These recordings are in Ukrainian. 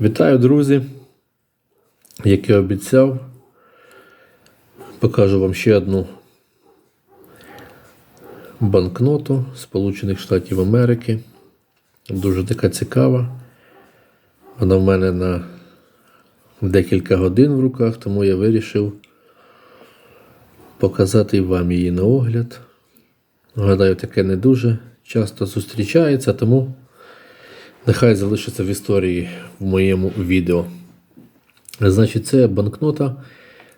Вітаю, друзі! Як і обіцяв, покажу вам ще одну банкноту Сполучених Штатів Америки. Дуже така цікава. Вона в мене на декілька годин в руках, тому я вирішив показати вам її на огляд. Гадаю, таке не дуже часто зустрічається, тому Нехай залишиться в історії в моєму відео. Значить, це банкнота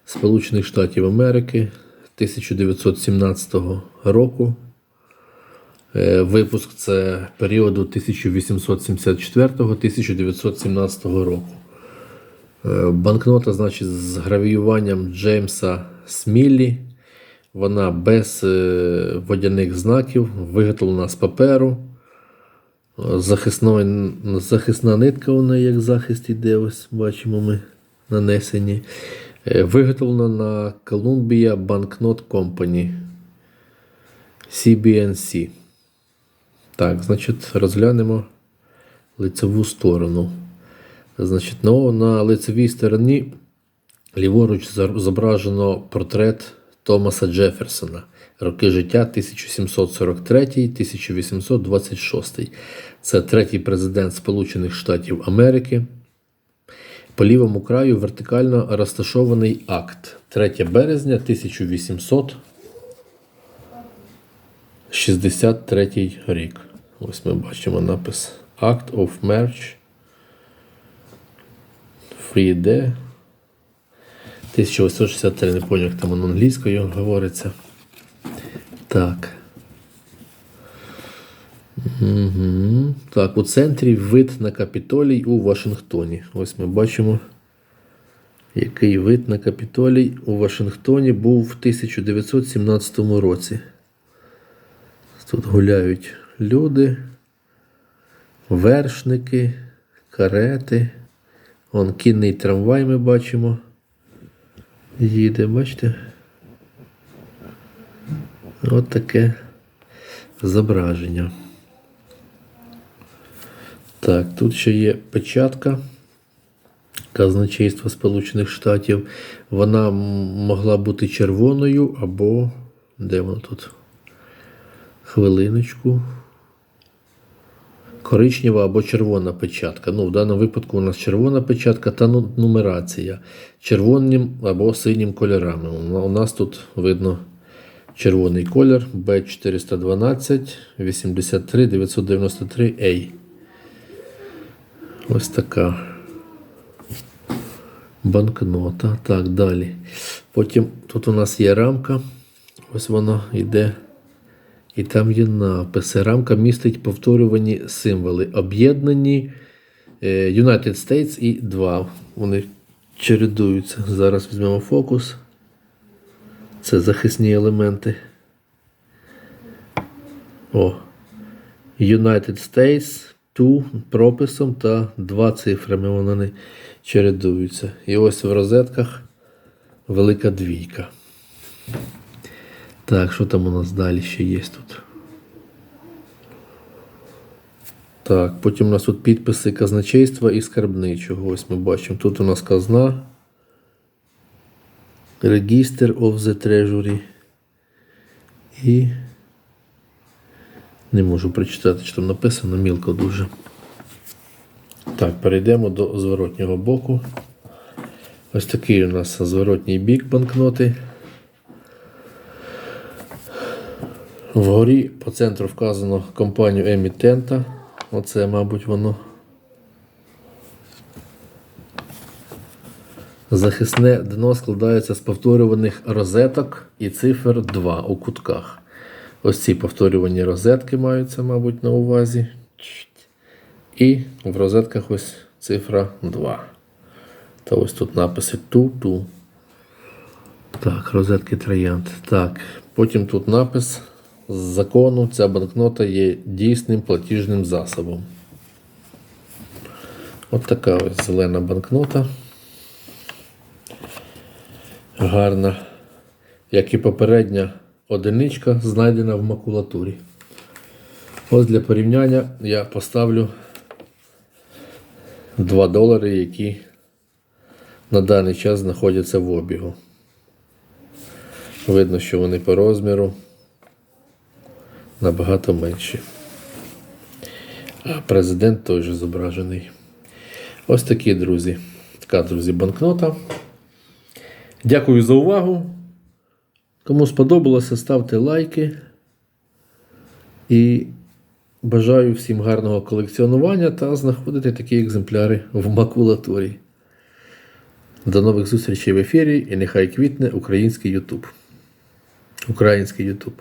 Сполучених Штатів Америки 1917 року. Е, Випуск це періоду 1874-1917 року. Е, Банкнота, значить, з гравіюванням Джеймса Сміллі. Вона без е, водяних знаків, виготовлена з паперу. Захисна, захисна нитка неї як захист іде, ось бачимо ми нанесені. Е, Виготовлена на Columbia Banknote Company CBNC. Так, значить, розглянемо лицеву сторону. Значить, ну, на лицевій стороні ліворуч зображено портрет Томаса Джеферсона. Роки життя 1743-1826. Це третій президент Сполучених Штатів Америки. По лівому краю вертикально розташований акт 3 березня 1863 рік. Ось ми бачимо напис Act of March Free Day 1863, не пам'ятаю, як там воно англійською говориться. Так. Угу. Так, у центрі вид на Капітолій у Вашингтоні. Ось ми бачимо, який вид на Капітолій у Вашингтоні був в 1917 році. Тут гуляють люди, вершники, карети. Вон кінний трамвай ми бачимо. Їде, бачите? От таке зображення. Так, тут ще є печатка казначейства Сполучених Штатів. Вона могла бути червоною або. Де вона тут? Хвилиночку. Коричнева або червона печатка. Ну, в даному випадку у нас червона печатка та ну- нумерація. Червоним або синім кольорами. У у нас тут видно червоний колір B412 83 993 A. Ось така банкнота. Так, далі. Потім тут у нас є рамка. Ось вона йде. І там є написи. Рамка містить повторювані символи. Об'єднані е, United States і 2. Вони чередуються. Зараз візьмемо фокус. Це захисні елементи. О. United States 2 прописом та два цифрами вони чередуються. І ось в розетках велика двійка. Так, що там у нас далі ще є тут? Так, потім у нас тут підписи казначейства і скарбничого. Ось ми бачимо. Тут у нас казна. Register of the Treasury. І не можу прочитати, що там написано, мілко дуже. Так, перейдемо до зворотнього боку. Ось такий у нас зворотній бік банкноти. Вгорі по центру вказано компанію емітента. Оце, мабуть, воно. Захисне дно складається з повторюваних розеток і цифр 2 у кутках. Ось ці повторювані розетки маються, мабуть, на увазі. І в розетках ось цифра 2. Та ось тут написи ту-ту. Так, розетки троянд. Так, потім тут напис з закону. Ця банкнота є дійсним платіжним засобом. От така ось зелена банкнота. Гарна. Як і попередня одиничка, знайдена в макулатурі. Ось для порівняння я поставлю 2 долари, які на даний час знаходяться в обігу. Видно, що вони по розміру набагато менші. А президент же зображений. Ось такі, друзі. Така, друзі, банкнота. Дякую за увагу. Кому сподобалося, ставте лайки. І бажаю всім гарного колекціонування та знаходити такі екземпляри в макулатурі. До нових зустрічей в ефірі і нехай квітне український Ютуб. Український Ютуб.